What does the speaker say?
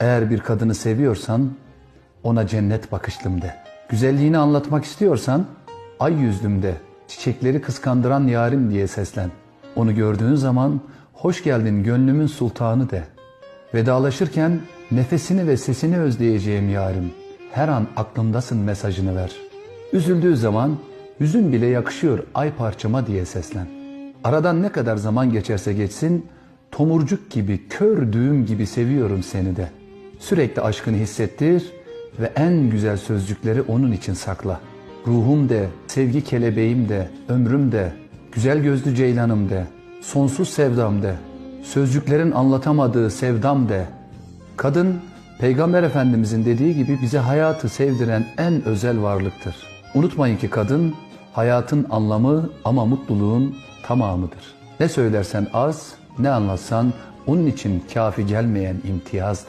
Eğer bir kadını seviyorsan ona cennet bakışlım de. Güzelliğini anlatmak istiyorsan ay yüzlüm de. Çiçekleri kıskandıran yarim diye seslen. Onu gördüğün zaman hoş geldin gönlümün sultanı de. Vedalaşırken nefesini ve sesini özleyeceğim yarim. Her an aklımdasın mesajını ver. Üzüldüğü zaman yüzün bile yakışıyor ay parçama diye seslen. Aradan ne kadar zaman geçerse geçsin tomurcuk gibi kör düğüm gibi seviyorum seni de. Sürekli aşkını hissettir ve en güzel sözcükleri onun için sakla. Ruhum de, sevgi kelebeğim de, ömrüm de, güzel gözlü ceylanım de, sonsuz sevdam de, sözcüklerin anlatamadığı sevdam de. Kadın, Peygamber Efendimizin dediği gibi bize hayatı sevdiren en özel varlıktır. Unutmayın ki kadın, hayatın anlamı ama mutluluğun tamamıdır. Ne söylersen az, ne anlatsan onun için kafi gelmeyen imtiyazdır.